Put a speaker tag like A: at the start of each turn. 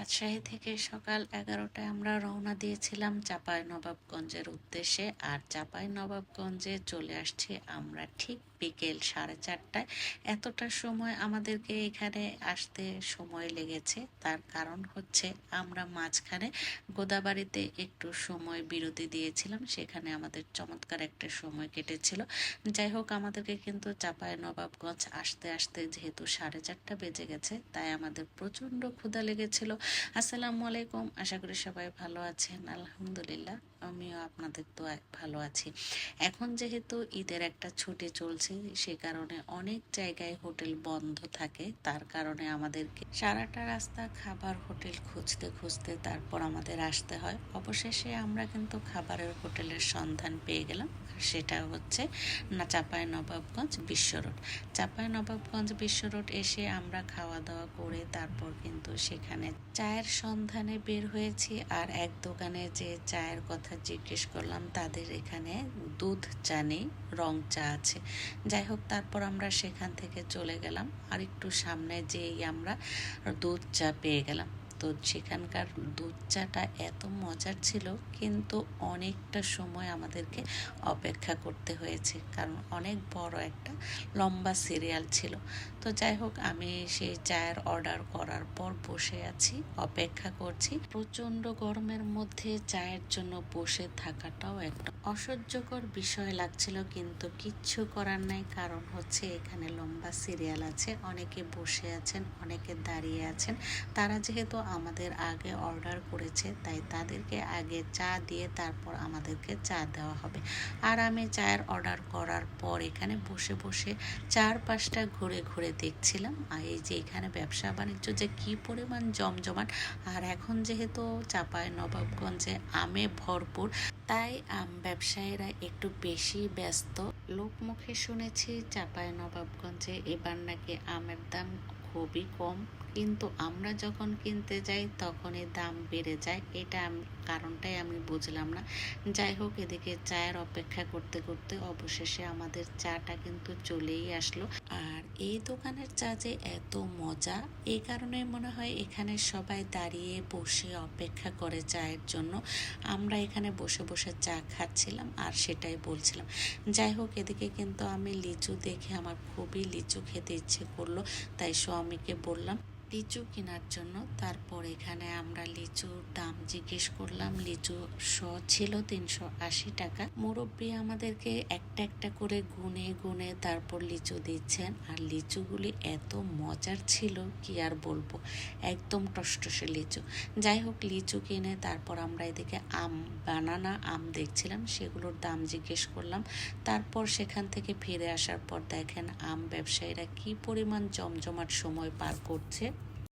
A: রাজশাহী থেকে সকাল এগারোটায় আমরা রওনা দিয়েছিলাম চাপাই নবাবগঞ্জের উদ্দেশ্যে। আর চাপাই নবাবগঞ্জে চলে আসছি আমরা ঠিক বিকেল সাড়ে চারটায়। এতটা সময় আমাদেরকে এখানে আসতে সময় লেগেছে। তার কারণ হচ্ছে আমরা মাঝখানে গোদাবাড়িতে একটু সময় বিরতি দিয়েছিলাম। সেখানে আমাদের চমৎকার একটা সময় কেটেছিল। যাই হোক, আমাদেরকে কিন্তু চাপাই নবাবগঞ্জ আসতে আসতে যেহেতু সাড়ে চারটা বেজে গেছে, তাই আমাদের প্রচণ্ড ক্ষুধা লেগেছিল। আসসালামু আলাইকুম। আশা করি সবাই ভালো আছেন। আলহামদুলিল্লাহ, আমিও আপনাদের তো ভালো আছি। এখন যেহেতু ঈদের একটা ছুটি চলছে সে কারণে অনেক জায়গায় হোটেল বন্ধ থাকে। তার কারণে আমাদেরকে সারাটা রাস্তা খাবার হোটেল খুঁজতে খুঁজতে তারপর আমাদের আসতে হয়। অবশেষে আমরা কিন্তু খাবারের হোটেলের সন্ধান পেয়ে গেলাম। সেটা হচ্ছে না, চাপাই নবাবগঞ্জ বিশ্ব রোড। চাপাই নবাবগঞ্জ বিশ্ব রোড এসে আমরা খাওয়া দাওয়া করে তারপর কিন্তু সেখানে চায়ের সন্ধানে বের হয়েছি আর এক দোকানে যে চায়ের কথা জিজ্ঞেস করলাম, তাদের এখানে দুধ চা নেই, রং চা আছে। যাই হোক, তারপর আমরা সেখান থেকে চলে গেলাম। আর একটু সামনে যেই আমরা দুধ চা পেয়ে গেলাম। তো সেখানকার দুধ চাটা এত মজার ছিল, কিন্তু অনেকটা সময় আমাদেরকে অপেক্ষা করতে হয়েছে। কারণ অনেক বড় একটা লম্বা সিরিয়াল ছিল। তো যাই হোক, আমি সেই চায়ের অর্ডার করার পর বসে আছি, অপেক্ষা করছি। প্রচণ্ড গরমের মধ্যে চায়ের জন্য বসে থাকাটাও একটা অসহ্যকর বিষয় লাগছিল, কিন্তু কিচ্ছু করার নাই। কারণ হচ্ছে এখানে লম্বা সিরিয়াল আছে, অনেকে বসে আছেন, অনেকে দাঁড়িয়ে আছেন। তারা যেহেতু আমাদের আগে অর্ডার করেছে, তাই তাদেরকে আগে চা দিয়ে তারপর আমাদেরকে চা দেওয়া হবে। আর আমি চায়ের অর্ডার করার পর এখানে বসে বসে চার পাঁচটা ঘুরে ঘুরে দেখছিলাম। আর এই যে এখানে ব্যবসা বাণিজ্য যে কি পরিমাণ জমজমাট, আর এখন যেহেতু চাপায় নবাবগঞ্জে আমে ভরপুর, তাই আম ব্যবসায়ীরা একটু বেশি ব্যস্ত। লোকমুখে শুনেছি চাপায় নবাবগঞ্জে এবার নাকি আমের দাম খুবই কম। কিন্তু আমরা যখন কিনতে যাই, তখনই দাম বেড়ে যায়। এটা কারণটাই আমি বুঝলাম না। যাই হোক, এদিকে চায়ের অপেক্ষা করতে করতে অবশেষে আমাদের চাটা কিন্তু চলেই আসলো। আর এই দোকানের চা যে এত মজা এই কারণে মনে হয় এখানে সবাই দাঁড়িয়ে বসে অপেক্ষা করে চায়ের জন্য। আমরা এখানে বসে বসে চা খাচ্ছিলাম আর সেটাই বলছিলাম। যাই হোক, এদিকে কিন্তু আমি লিচু দেখে আমার খুবই লিচু খেতে ইচ্ছে করল, তাই স্বামীকে বললাম লিচু কেনার জন্য। তারপর এখানে আমরা লিচুর দাম জিজ্ঞেস করলাম। লিচু শ ছিল তিনশো আশি টাকা। মুরব্বী আমাদেরকে একটা একটা করে গুনে গুনে তারপর লিচু দিচ্ছেন। আর লিচুগুলি এত মজার ছিল, কি আর বলব? একদম টসটসে লিচু। যাই হোক, লিচু কিনে তারপর আমরা এদিকে আম, বানানা আম দেখছিলাম, সেগুলোর দাম জিজ্ঞেস করলাম। তারপর সেখান থেকে ফিরে আসার পর দেখেন, আম ব্যবসায়ীরা কি পরিমাণ জমজমাট সময় পার করছে।